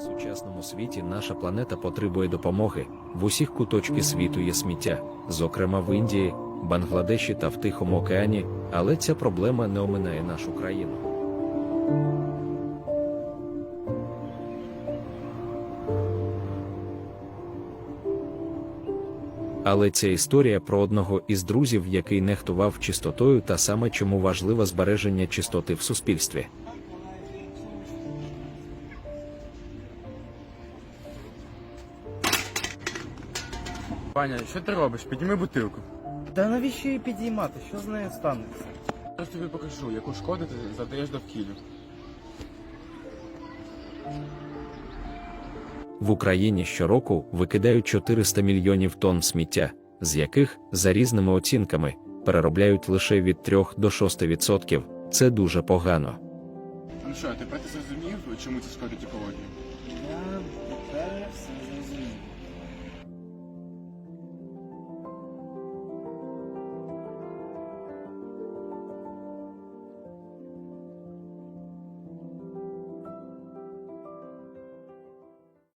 В сучасному світі наша планета потребує допомоги. В усіх куточки світу є сміття, зокрема в Індії, Бангладеші та в Тихому океані, але ця проблема не оминає нашу країну. Але ця історія про одного із друзів, який нехтував чистотою, та саме чому важливе збереження чистоти в суспільстві. Паня, що ти робиш? Підніми бутилку. Та навіщо її підіймати? Що з нею станеться? Я тобі покажу, яку шкоду ти задаєш довкіллю. В Україні щороку викидають 400 мільйонів тонн сміття, з яких, за різними оцінками, переробляють лише від 3 до 6%. Це дуже погано. Ну що, тепер ти зрозумів, чому це шкодить екології?